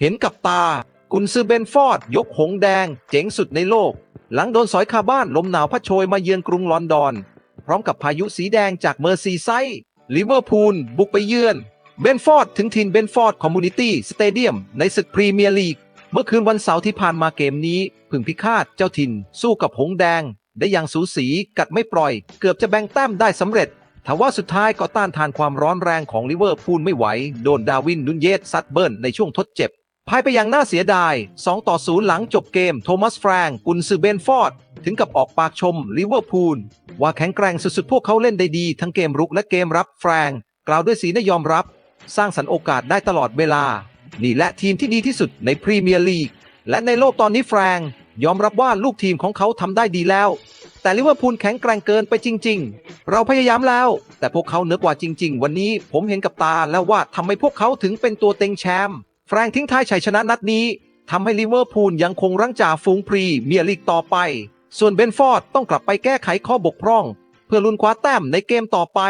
เห็นกับตา กุนซือเบนฟอร์ด ยกหงแดง เจ๋งสุดในโลก หลังโดนสอยคาบ้านลมหนาวพัดโชยมาเยือนกรุงลอนดอน พร้อมกับพายุสีแดงจากเมอร์ซีไซด์ลิเวอร์พูลบุกไปเยือน เบนฟอร์ด ถึงถิ่นเบนฟอร์ดคอมมูนิตี้สเตเดียมในศึกพรีเมียร์ลีก เมื่อคืนวันเสาร์ที่ผ่านมาเกมนี้ผึ่งพิฆาตเจ้าถิ่น สู้กับหงแดง ได้อย่างสูสีกัดไม่ปล่อย เกือบจะแบ่งแต้มได้สำเร็จทว่าสุดท้ายก็ต้านทานความร้อนแรงของลิเวอร์พูลไม่ไหว โดนดาวินนุนเยสซัดเบิร์นในช่วงทดเจ็บ พ่ายไปอย่างน่าเสียดาย 2 ต่อ 0 หลังจบเกม โทมัสแฟรงกุนซือเบนฟอร์ด ถึงกับออกปากชมลิเวอร์พูล ว่าแข็งแกร่งสุดๆ พวกเขาเล่นได้ดี ทั้งเกมรุกและเกมรับแฟรงกล่าวด้วยสีนยอมรับ สร้างสรรค์โอกาสได้ตลอดเวลา นี่และทีมที่ดีที่สุดในพรีเมียร์ลีก และในโลกตอนนี้แฟรงยอมรับว่าลูกทีมของเขาทำได้ดีแล้ว แต่ลิเวอร์พูลแข็งแกร่งเกินไปจริง ๆ เราพยายามแล้ว แต่พวกเขาเหนือกว่าจริง ๆ วันนี้ผมเห็นกับตาแล้วว่าทำไมพวกเขาถึงเป็นตัวเต็งแชมป์ แฟรงทิ้งท้ายชัยชนะนัดนี้ทำให้ลิเวอร์พูลยังคงรั้งจ่าฝูงพรีเมียร์ลีกต่อไป ส่วนเบนฟอร์ดต้องกลับไปแก้ไขข้อบกพร่อง เพื่อลุ้นคว้าแต้มในเกมต่อไป